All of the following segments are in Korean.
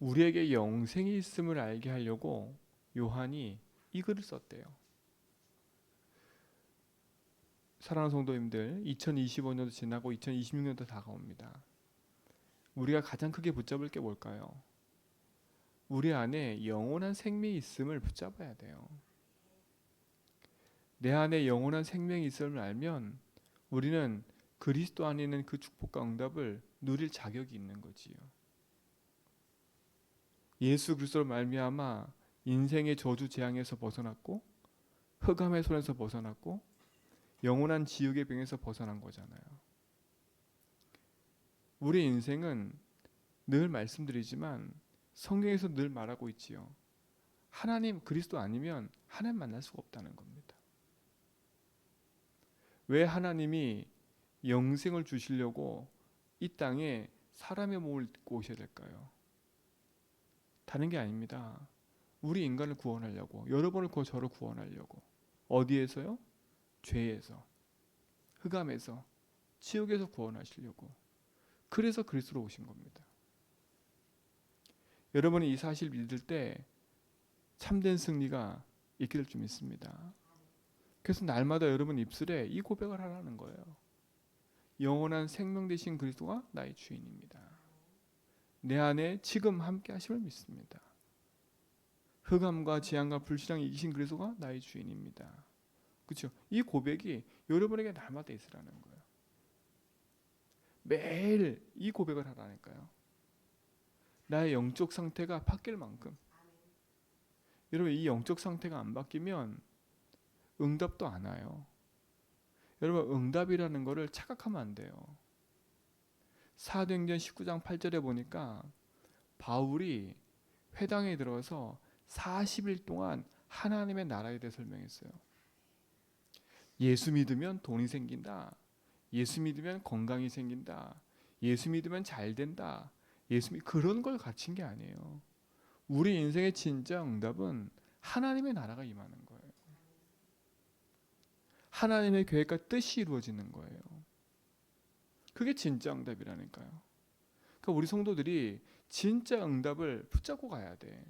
우리에게 영생이 있음을 알게 하려고 요한이 이 글을 썼대요. 사랑하는 성도님들, 2025년도 지나고 2026년도 다가옵니다. 우리가 가장 크게 붙잡을 게 뭘까요? 우리 안에 영원한 생명이 있음을 붙잡아야 돼요. 내 안에 영원한 생명이 있음을 알면 우리는 그리스도 안에 있는 그 축복과 응답을 누릴 자격이 있는 거지요. 예수 그리스도로 말미암아 인생의 저주 재앙에서 벗어났고 흑암의 손에서 벗어났고 영원한 지옥의 병에서 벗어난 거잖아요. 우리 인생은 늘 말씀드리지만 성경에서 늘 말하고 있지요. 하나님 그리스도 아니면 하나님 만날 수가 없다는 겁니다. 왜 하나님이 영생을 주시려고 이 땅에 사람의 몸을 입고 오셔야 될까요? 다른 게 아닙니다. 우리 인간을 구원하려고 여러분을 구 저를 구원하려고 어디에서요? 죄에서 흑암에서 지옥에서 구원하시려고 그래서 그리스도로 오신 겁니다. 여러분이 이 사실 믿을 때 참된 승리가 있게 될 줄 믿습니다. 그래서 날마다 여러분 입술에 이 고백을 하라는 거예요. 영원한 생명 되신 그리스도가 나의 주인입니다. 내 안에 지금 함께 하심을 믿습니다. 흑암과 재앙과 불신앙 이기신 그리스도가 나의 주인입니다. 그렇죠? 이 고백이 여러분에게 날마다 있으라는 거예요. 매일 이 고백을 하라니까요. 나의 영적 상태가 바뀔 만큼. 여러분 이 영적 상태가 안 바뀌면 응답도 안 와요. 여러분 응답이라는 것을 착각하면 안 돼요. 사도행전 19장 8절에 보니까 바울이 회당에 들어서 40일 동안 하나님의 나라에 대해 설명했어요. 예수 믿으면 돈이 생긴다. 예수 믿으면 건강이 생긴다. 예수 믿으면 잘 된다. 예수 믿 그런 걸 갖춘 게 아니에요. 우리 인생의 진짜 응답은 하나님의 나라가 임하는 거예요. 하나님의 계획과 뜻이 이루어지는 거예요. 그게 진짜 응답이라니까요. 그러니까 우리 성도들이 진짜 응답을 붙잡고 가야 돼.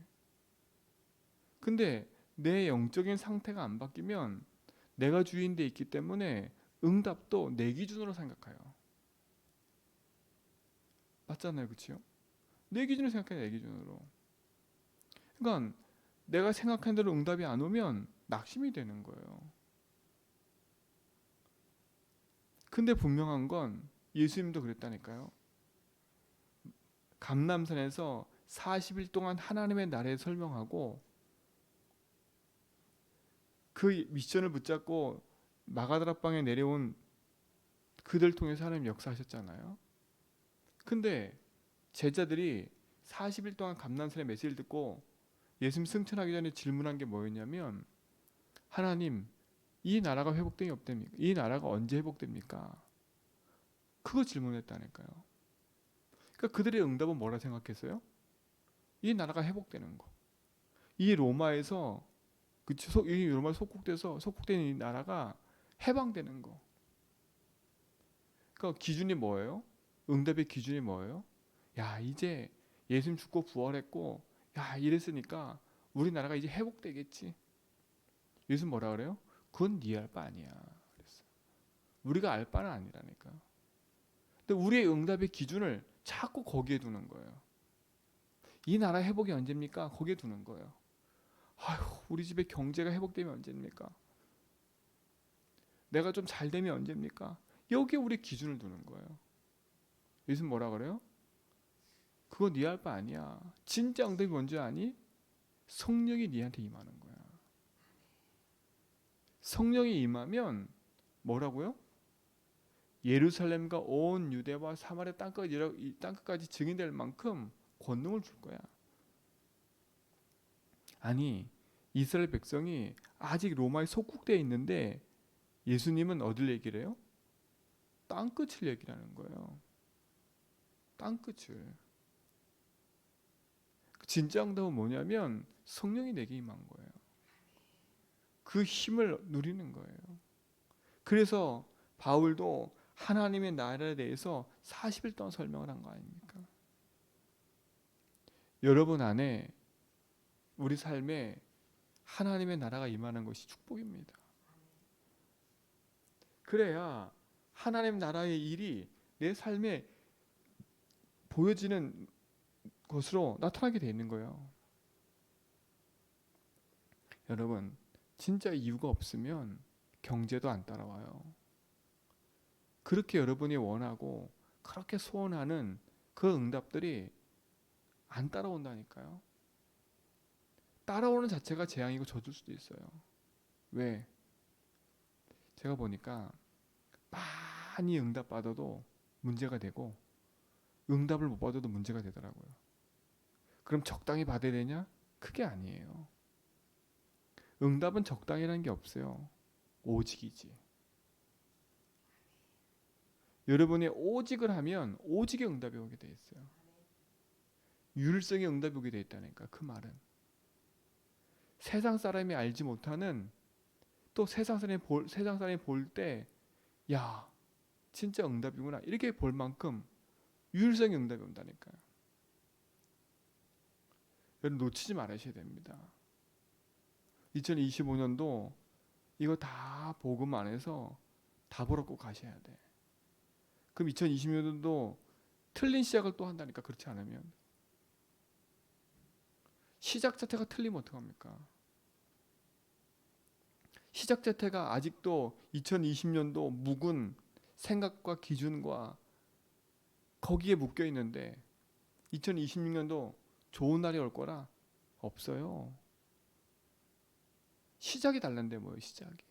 근데 내 영적인 상태가 안 바뀌면 내가 주인돼 있기 때문에 응답도 내 기준으로 생각해요. 맞잖아요, 그렇죠? 내 기준으로 생각해, 내 기준으로. 그러니까 내가 생각한 대로 응답이 안 오면 낙심이 되는 거예요. 근데 분명한 건 예수님도 그랬다니까요. 감남산에서 40일 동안 하나님의 나라에 설명하고 그 미션을 붙잡고 마가다락방에 내려온 그들 통해서 하나님 역사하셨잖아요. 근데 제자들이 40일 동안 감난산의 메시지를 듣고 예수님 승천하기 전에 질문한 게 뭐였냐면 하나님 이 나라가 회복되니 없됩니까? 이 나라가 언제 회복됩니까? 그거 질문했다니까요. 그러니까 그들의 응답은 뭐라 생각했어요? 이 나라가 회복되는 거. 이 로마에서 그쵸? 이 로마 속국돼서 속국된 이 나라가 해방되는 거. 그러니까 기준이 뭐예요? 응답의 기준이 뭐예요? 야 이제 예수님 죽고 부활했고 야 이랬으니까 우리나라가 이제 회복되겠지. 예수 뭐라 그래요? 그건 네알바 아니야. 그랬어. 우리가 알 바는 아니라니까. 근데 우리의 응답의 기준을 자꾸 거기에 두는 거예요. 이 나라 회복이 언제입니까? 거기에 두는 거예요. 아휴, 우리 집의 경제가 회복되면 언제입니까? 내가 좀 잘 되면 언제입니까? 여기에 우리 기준을 두는 거예요. 예수 뭐라 그래요? 그거 네 할 바 아니야. 진짜 응답이 뭔지 아니? 성령이 네한테 임하는 거야. 성령이 임하면 뭐라고요? 예루살렘과 온 유대와 사마리아 땅끝까지 땅끝까지 증인될 만큼 권능을 줄 거야. 아니 이스라엘 백성이 아직 로마에 속국되어 있는데 예수님은 어딜 얘기를 해요? 땅끝을 얘기하는 거예요. 땅끝을. 진짜 응답은 뭐냐면 성령이 내게 임한 거예요. 그 힘을 누리는 거예요. 그래서 바울도 하나님의 나라에 대해서 40일 동안 설명을 한 거 아닙니까? 여러분 안에 우리 삶에 하나님의 나라가 임하는 것이 축복입니다. 그래야 하나님 나라의 일이 내 삶에 보여지는 것으로 나타나게 돼 있는 거예요. 여러분, 진짜 이유가 없으면 경제도 안 따라와요. 그렇게 여러분이 원하고 그렇게 소원하는 그 응답들이 안 따라온다니까요. 따라오는 자체가 재앙이고 저줄 수도 있어요. 왜? 제가 보니까 많이 응답 받아도 문제가 되고 응답을 못 받아도 문제가 되더라고요. 그럼 적당히 받아야 되냐? 그게 아니에요. 응답은 적당이라는 게 없어요. 오직이지. 여러분이 오직을 하면 오직의 응답이 오게 돼 있어요. 유일성의 응답이 오게 돼 있다니까 그 말은 세상 사람이 알지 못하는 또 세상 사람이 볼 세상 사람이 볼 때 야 진짜 응답이구나 이렇게 볼 만큼 유일성의 응답이 온다니까요. 여러분 놓치지 말으셔야 됩니다. 2025년도 이거 다 복음 안에서 답으로 꼭 가셔야 돼. 그럼 2020년도 틀린 시작을 또 한다니까 그렇지 않으면 시작 자체가 틀리면 어떡합니까? 시작 자체가 아직도 2020년도 묵은 생각과 기준과 거기에 묶여 있는데 2026년도 좋은 날이 올 거라 없어요. 시작이 달란데 뭐예요, 시작이.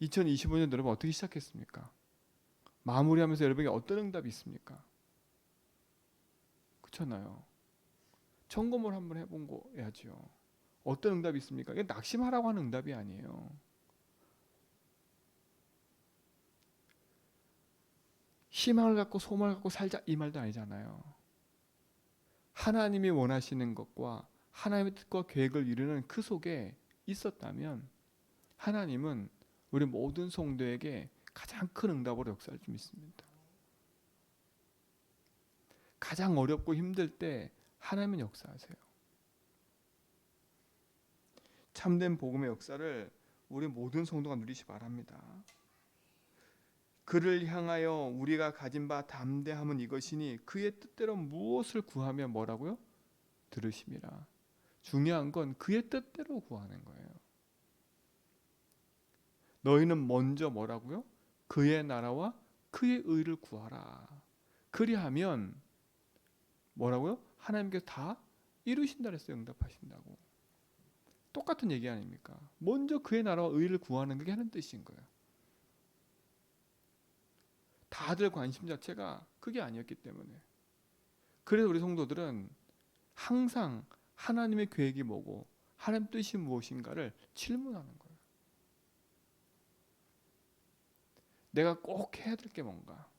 2025년 여러분 어떻게 시작했습니까? 마무리하면서 여러분에게 어떤 응답이 있습니까? 그렇잖아요. 점검을 한번 해본 거야죠. 어떤 응답이 있습니까? 이게 낙심하라고 하는 응답이 아니에요. 희망을 갖고 소망을 갖고 살자 이 말도 아니잖아요. 하나님이 원하시는 것과 하나님의 뜻과 계획을 이루는 그 속에 있었다면 하나님은 우리 모든 성도에게 가장 큰 응답으로 역사할 줄 믿습니다. 가장 어렵고 힘들 때 하나님은 역사하세요. 참된 복음의 역사를 우리 모든 성도가 누리시 바랍니다. 그를 향하여 우리가 가진 바 담대함은 이것이니 그의 뜻대로 무엇을 구하면 뭐라고요? 들으심이라. 중요한 건 그의 뜻대로 구하는 거예요. 너희는 먼저 뭐라고요? 그의 나라와 그의 의를 구하라. 그리하면 뭐라고요? 하나님께서 다 이루신다 그랬어요. 응답하신다고. 똑같은 얘기 아닙니까? 먼저 그의 나라와 의를 구하는 게 하는 뜻인 거예요. 다들 관심 자체가 그게 아니었기 때문에. 그래서 우리 성도들은 항상 하나님의 계획이 뭐고 하나님 뜻이 무엇인가를 질문하는 거예요. 내가 꼭 해야 될 게 뭔가?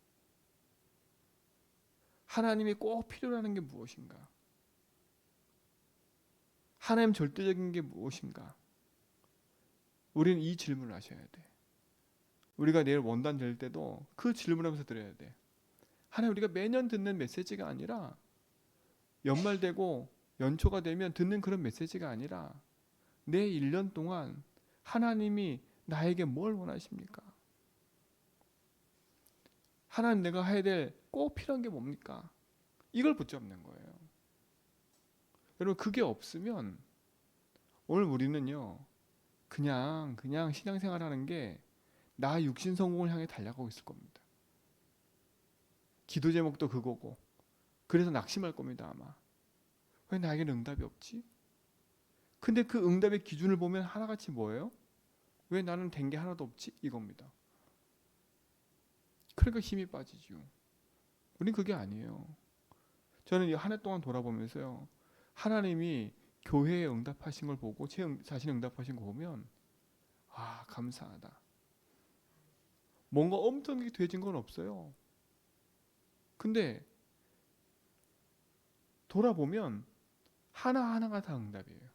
하나님이 꼭 필요로 하는 게 무엇인가? 하나님 절대적인 게 무엇인가? 우리는 이 질문을 하셔야 돼. 우리가 내일 원단 될 때도 그 질문하면서 드려야 돼. 하나님 우리가 매년 듣는 메시지가 아니라 연말 되고 연초가 되면 듣는 그런 메시지가 아니라 내 1년 동안 하나님이 나에게 뭘 원하십니까? 하나님 내가 해야 될 꼭 필요한 게 뭡니까? 이걸 붙잡는 거예요. 여러분 그게 없으면 오늘 우리는요 그냥 그냥 신앙생활 하는 게 나 육신 성공을 향해 달려가고 있을 겁니다. 기도 제목도 그거고 그래서 낙심할 겁니다 아마. 왜 나에게는 응답이 없지? 근데 그 응답의 기준을 보면 하나같이 뭐예요? 왜 나는 된 게 하나도 없지? 이겁니다. 그러니까 힘이 빠지죠. 우린 그게 아니에요. 저는 이 한 해 동안 돌아보면서요. 하나님이 교회에 응답하신 걸 보고 제 응, 자신 응답하신 거 보면 아 감사하다. 뭔가 엄청나게 되진 건 없어요. 근데 돌아보면 하나 하나가 다 응답이에요.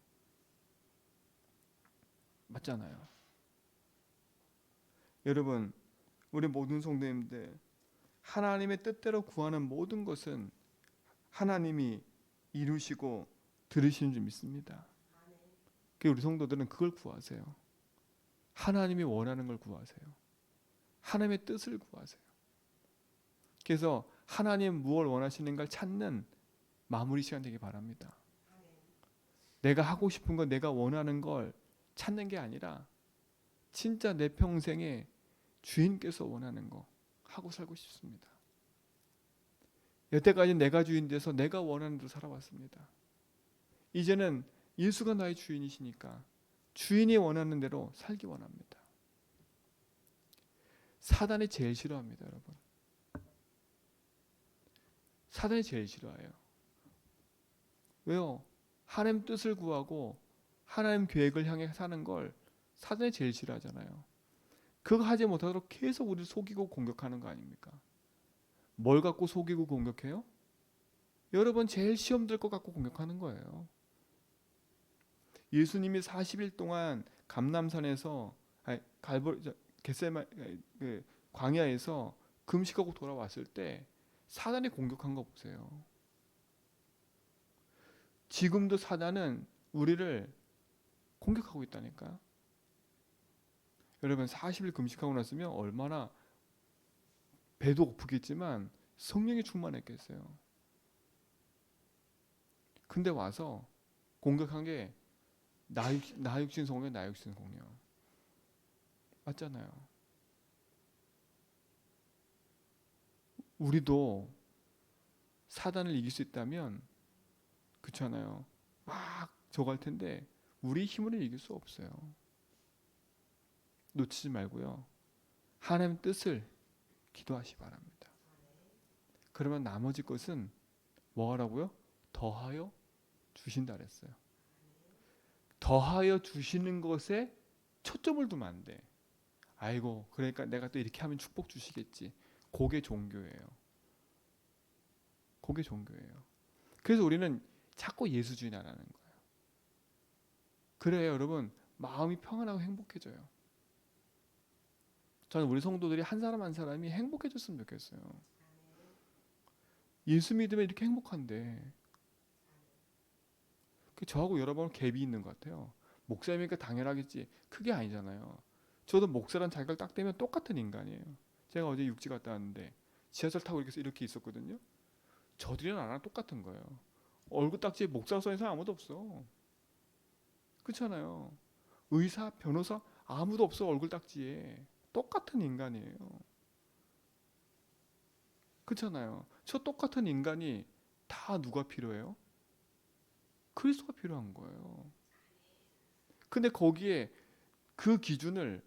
맞잖아요. 여러분 우리 모든 성도님들 하나님의 뜻대로 구하는 모든 것은 하나님이 이루시고 들으시는 줄 믿습니다. 그 우리 성도들은 그걸 구하세요. 하나님이 원하는 걸 구하세요. 하나님의 뜻을 구하세요. 그래서 하나님 무엇을 원하시는가를 찾는 마무리 시간 되기 바랍니다. 내가 하고 싶은 거, 내가 원하는 걸 찾는 게 아니라 진짜 내 평생에 주인께서 원하는 거 하고 살고 싶습니다. 여태까지 내가 주인 돼서 내가 원하는 대로 살아왔습니다. 이제는 예수가 나의 주인이시니까 주인이 원하는 대로 살기 원합니다. 사단이 제일 싫어합니다, 여러분. 사단이 제일 싫어해요. 왜요? 하나님 뜻을 구하고 하나님 계획을 향해 사는 걸 사단이 제일 싫어하잖아요. 그거 하지 못하도록 계속 우리를 속이고 공격하는 거 아닙니까? 뭘 갖고 속이고 공격해요? 여러분 제일 시험 들 것 갖고 공격하는 거예요. 예수님이 40일 동안 감남산에서 아니 갈보 겟세마 그 광야에서 금식하고 돌아왔을 때 사단이 공격한 거 보세요. 지금도 사단은 우리를 공격하고 있다니까. 여러분 40일 금식하고 났으면 얼마나 배도 고프겠지만 성령이 충만했겠어요. 근데 와서 공격한 게 나육 나육신 성령 나육신 성령 맞잖아요. 우리도 사단을 이길 수 있다면 그렇잖아요. 막 저갈 텐데 우리 힘으로 이길 수 없어요. 놓치지 말고요. 하나님 뜻을 기도하시 바랍니다. 그러면 나머지 것은 뭐 하라고요? 더하여 주신다 그랬어요. 더하여 주시는 것에 초점을 두면 안 돼. 아이고, 그러니까 내가 또 이렇게 하면 축복 주시겠지. 그게 종교예요. 그게 종교예요. 그래서 우리는 자꾸 예수주의 하라는 거예요. 그래야 여러분 마음이 평안하고 행복해져요. 저는 우리 성도들이 한 사람 한 사람이 행복해졌으면 좋겠어요. 예수 믿으면 이렇게 행복한데 그 저하고 여러분 갭이 있는 것 같아요. 목사님이니까 당연하겠지. 그게 아니잖아요. 저도 목사란 자격을 딱 되면 똑같은 인간이에요. 제가 어제 육지 갔다 왔는데 지하철 타고 이렇게 이렇게 있었거든요. 저들이랑 나랑 똑같은 거예요. 얼굴 딱지에 목사 써있는 사람 아무도 없어. 그렇잖아요. 의사, 변호사 아무도 없어 얼굴 딱지에 똑같은 인간이에요. 그렇잖아요. 저 똑같은 인간이 다 누가 필요해요? 그리스도가 필요한 거예요. 근데 거기에 그 기준을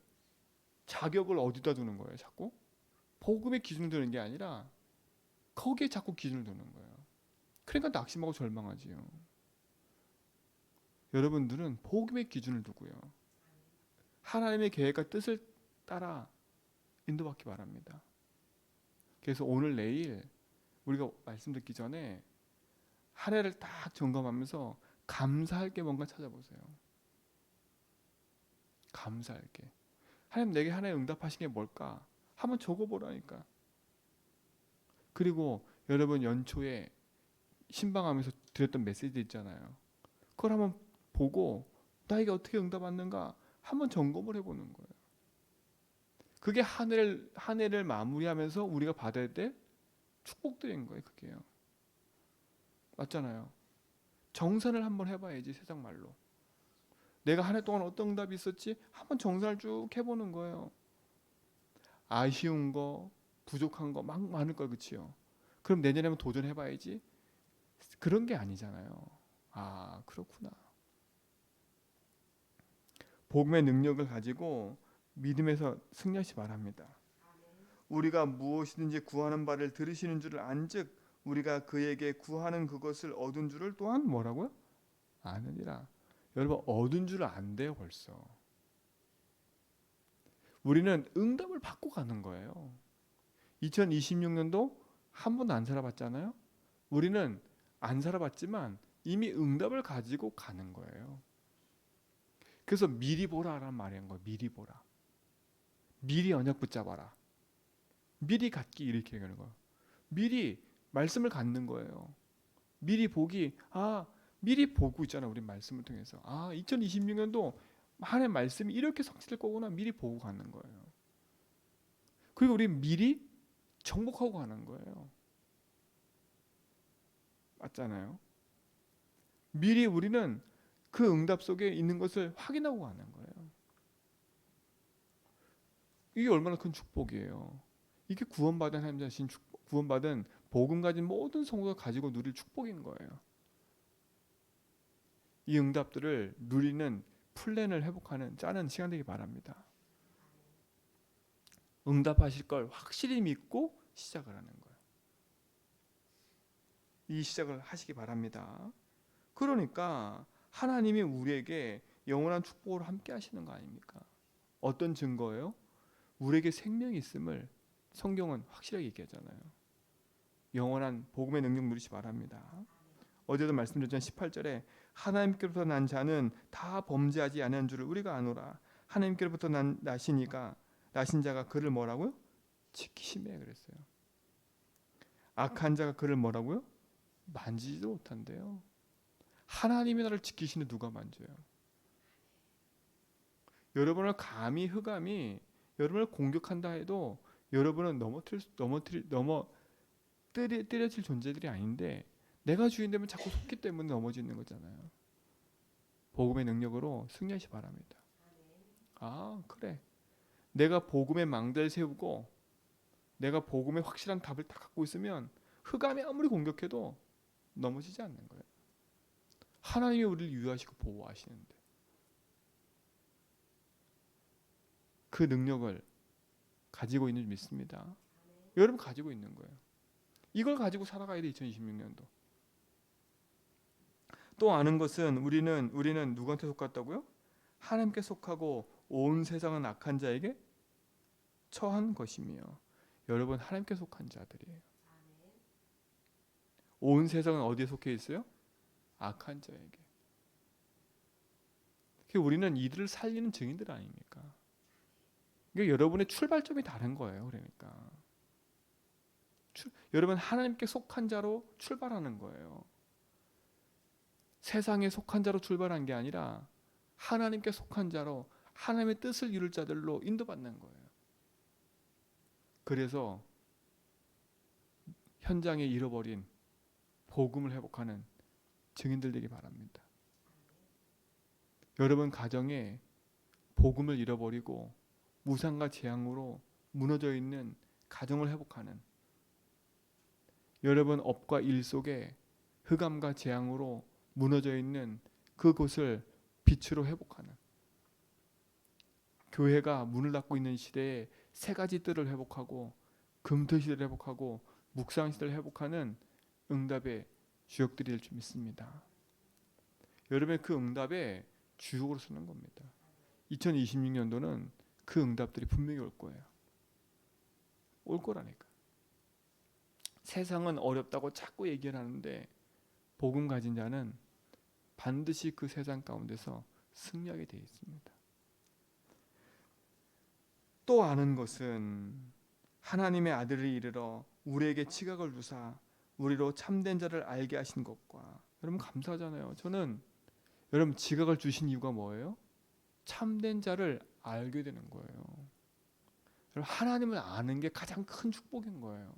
자격을 어디다 두는 거예요, 자꾸? 복음의 기준을 두는 게 아니라 거기에 자꾸 기준을 두는 거예요. 그러니까 낙심하고 절망하지요. 여러분들은 복음의 기준을 두고요. 하나님의 계획과 뜻을 따라 인도받기 바랍니다. 그래서 오늘 내일 우리가 말씀 듣기 전에 한 해를 딱 점검하면서 감사할 게 뭔가 찾아보세요. 감사할 게. 하나님 내게 하나의 응답하신 게 뭘까? 한번 적어보라니까. 그리고 여러분 연초에 신방하면서 드렸던 메시지 있잖아요. 그걸 한번 보고 나에게 어떻게 응답받는가 한번 점검을 해보는 거예요. 그게 한 해를 한 해를 마무리하면서 우리가 받아야 될 축복들인 거예요. 그게요. 맞잖아요. 정산을 한번 해봐야지 세상 말로. 내가 한 해 동안 어떤 응답이 있었지? 한번 정산을 쭉 해보는 거예요. 아쉬운 거, 부족한 거 막 많을 걸 그치요. 그럼 내년에 한번 도전해봐야지. 그런 게 아니잖아요. 아 그렇구나. 복음의 능력을 가지고 믿음에서 승리하시 바랍니다. 우리가 무엇이든지 구하는 바를 들으시는 줄을 안즉 우리가 그에게 구하는 그것을 얻은 줄을 또한 뭐라고요? 아느니라. 여러분 얻은 줄 안 돼요 벌써. 우리는 응답을 받고 가는 거예요. 2026년도 한 번도 안 살아봤잖아요. 우리는 안 살아봤지만 이미 응답을 가지고 가는 거예요. 그래서 미리 보라라는 말인 거예요. 미리 보라. 미리 언약 붙잡아라. 미리 갖기 이렇게 얘기하는 거예요. 미리 말씀을 갖는 거예요. 미리 보기 아 미리 보고 있잖아 우리 말씀을 통해서 아 2026년도 하나님 말씀이 이렇게 성취될 거구나 미리 보고 가는 거예요. 그리고 우리 미리 정복하고 가는 거예요. 맞잖아요. 미리 우리는 그 응답 속에 있는 것을 확인하고 가는 거예요. 이게 얼마나 큰 축복이에요. 이게 구원받은 하나님 자신 축복, 구원받은 복음 가진 모든 성도가 가지고 누릴 축복인 거예요. 이 응답들을 누리는 플랜을 회복하는 짜는 시간 되기 바랍니다. 응답하실 걸 확실히 믿고 시작을 하는 거예요. 이 시작을 하시기 바랍니다. 그러니까 하나님이 우리에게 영원한 축복을 함께 하시는 거 아닙니까? 어떤 증거예요? 우리에게 생명이 있음을 성경은 확실하게 얘기하잖아요. 영원한 복음의 능력 누리시 바랍니다. 어제도 말씀드렸지만 18절에 하나님께로부터 난 자는 다 범죄하지 않은 줄을 우리가 아노라. 하나님께로부터 난 나시니까 나신 자가 그를 뭐라고요? 지키심에 그랬어요. 악한 자가 그를 뭐라고요? 만지지도 못한대요. 하나님이 나를 지키시는 누가 만져요? 여러분을 감히 흑암이 여러분을 공격한다 해도 여러분은 넘어뜨릴 넘어뜨릴 넘어 때려, 때려칠 존재들이 아닌데 내가 주인 되면 자꾸 속기 때문에 넘어지는 거잖아요. 복음의 능력으로 승리하시 바랍니다. 아 그래. 내가 복음의 망대를 세우고 내가 복음의 확실한 답을 다 갖고 있으면 흑암이 아무리 공격해도 넘어지지 않는 거예요. 하나님이 우리를 유하시고 보호하시는데 그 능력을 가지고 있는 줄 믿습니다. 여러분 가지고 있는 거예요. 이걸 가지고 살아가야 돼 2026년도. 또 아는 것은 우리는 우리는 누구한테 속았다고요? 하나님께 속하고 온 세상은 악한 자에게 처한 것이며 여러분 하나님께 속한 자들이에요. 온 세상은 어디에 속해 있어요? 악한 자에게. 그 우리는 이들을 살리는 증인들 아닙니까? 이게 여러분의 출발점이 다른 거예요. 그러니까 출, 여러분 하나님께 속한 자로 출발하는 거예요. 세상에 속한 자로 출발한 게 아니라 하나님께 속한 자로 하나님의 뜻을 이룰 자들로 인도받는 거예요. 그래서 현장에 잃어버린 복음을 회복하는 증인들 되기 바랍니다. 여러분 가정에 복음을 잃어버리고 무상과 재앙으로 무너져 있는 가정을 회복하는 여러분 업과 일 속에 흑암과 재앙으로 무너져 있는 그곳을 빛으로 회복하는 교회가 문을 닫고 있는 시대에 세 가지 뜰을 회복하고 금토 시대를 회복하고 묵상 시대를 회복하는 응답의 주역들이 될 줄 믿습니다. 여러분의 그 응답에 주역으로 쓰는 겁니다. 2026년도는 그 응답들이 분명히 올 거예요. 올 거라니까. 세상은 어렵다고 자꾸 얘기를 하는데 복음 가진 자는 반드시 그 세상 가운데서 승리하게 되어 있습니다. 또 아는 것은 하나님의 아들을 이르러 우리에게 지각을 주사 우리로 참된 자를 알게 하신 것과 여러분 감사하잖아요. 저는 여러분 지각을 주신 이유가 뭐예요? 참된 자를 알게 되는 거예요. 하나님을 아는 게 가장 큰 축복인 거예요.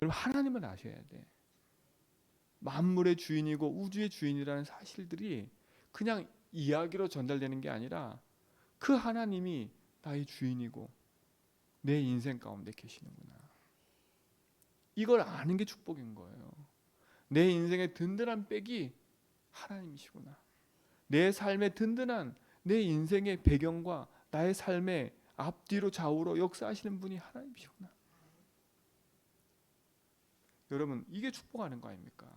여러분 하나님을 아셔야 돼. 만물의 주인이고 우주의 주인이라는 사실들이 그냥 이야기로 전달되는 게 아니라 그 하나님이 나의 주인이고 내 인생 가운데 계시는구나. 이걸 아는 게 축복인 거예요. 내 인생의 든든한 백이 하나님이시구나. 내 삶의 든든한 내 인생의 배경과 나의 삶의 앞뒤로 좌우로 역사하시는 분이 하나님이시구나. 여러분 이게 축복하는 거 아닙니까?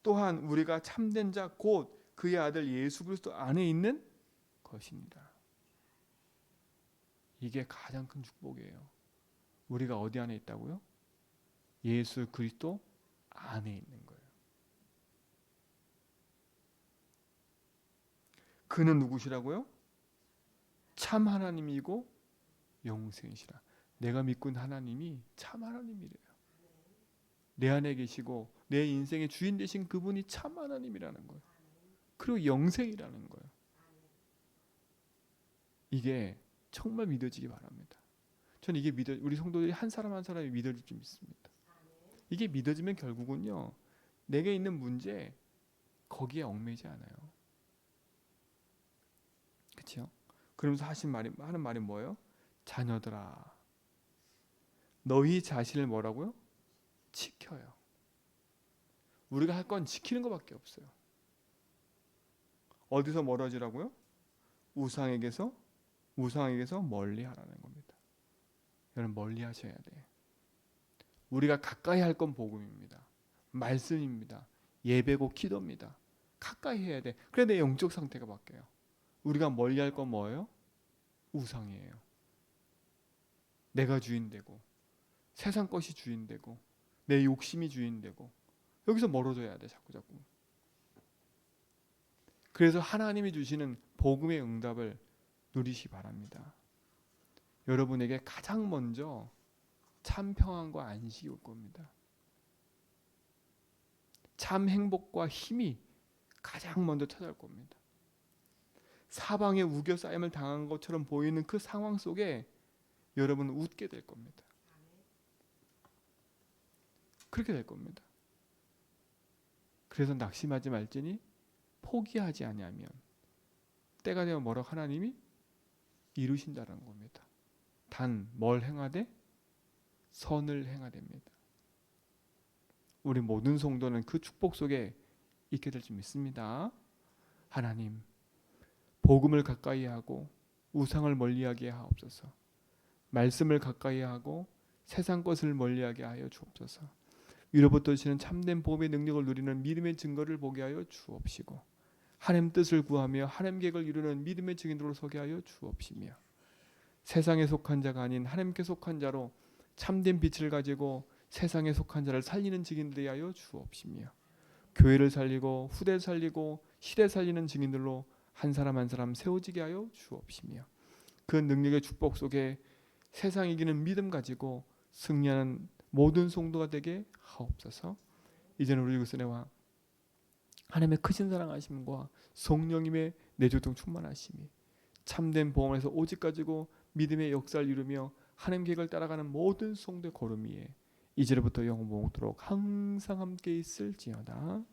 또한 우리가 참된 자 곧 그의 아들 예수 그리스도 안에 있는 것입니다. 이게 가장 큰 축복이에요. 우리가 어디 안에 있다고요? 예수 그리스도 안에 있는 거예요. 그는 누구시라고요? 참 하나님이고 영생이시라. 내가 믿고 있는 하나님이 참 하나님이래요. 내 안에 계시고 내 인생의 주인 되신 그분이 참 하나님이라는 거예요. 그리고 영생이라는 거예요. 이게 정말 믿어지기 바랍니다. 저는 이게 믿어 우리 성도들이 한 사람 한 사람이 믿어질 줄 믿습니다. 이게 믿어지면 결국은요 내게 있는 문제 거기에 얽매이지 않아요. 그렇죠? 그러면서 하신 말이 하는 말이 뭐예요? 자녀들아, 너희 자신을 뭐라고요? 지켜요. 우리가 할 건 지키는 것밖에 없어요. 어디서 멀어지라고요? 우상에게서 우상에게서 멀리 하라는 겁니다. 여러분 멀리 하셔야 돼. 우리가 가까이 할 건 복음입니다. 말씀입니다. 예배고 기도입니다. 가까이 해야 돼. 그래 내 영적 상태가 바뀌어요. 우리가 멀리 할 건 뭐예요? 우상이에요. 내가 주인 되고 세상 것이 주인 되고 내 욕심이 주인 되고 여기서 멀어져야 돼 자꾸 자꾸. 그래서 하나님이 주시는 복음의 응답을 누리시 바랍니다. 여러분에게 가장 먼저 참 평안과 안식이 올 겁니다. 참 행복과 힘이 가장 먼저 찾아올 겁니다. 사방에 우겨 쌓임을 당한 것처럼 보이는 그 상황 속에 여러분은 웃게 될 겁니다. 그렇게 될 겁니다. 그래서 낙심하지 말지니 포기하지 아니하면 때가 되면 뭐라 하나님이 이루신다는 겁니다. 단 뭘 행하되 선을 행하됩니다. 우리 모든 성도는 그 축복 속에 있게 될 줄 믿습니다. 하나님 복음을 가까이 하고 우상을 멀리하게 하옵소서. 말씀을 가까이 하고 세상 것을 멀리하게 하여 주옵소서. 위로부터 오시는 참된 복음의 능력을 누리는 믿음의 증거를 보게 하여 주옵시고 하나님 뜻을 구하며 하나님 계획을 이루는 믿음의 증인으로 서게 하여 주옵시며 세상에 속한 자가 아닌 하나님께 속한 자로 참된 빛을 가지고 세상에 속한 자를 살리는 증인들이 하여 주옵시며 교회를 살리고 후대 살리고 시대 살리는 증인들로 한 사람 한 사람 세워지게 하여 주옵시며 그 능력의 축복 속에 세상 이기는 믿음 가지고 승리하는 모든 성도가 되게 하옵소서. 이제는 우리 그리스도와 하나님의 크신 사랑하심과 성령님의 내조등 충만하심이 참된 보험에서 오직 가지고 믿음의 역사를 이루며 하나님 계획을 따라가는 모든 성도의 걸음 위에 이제부터 영원토록 항상 함께 있을지어다.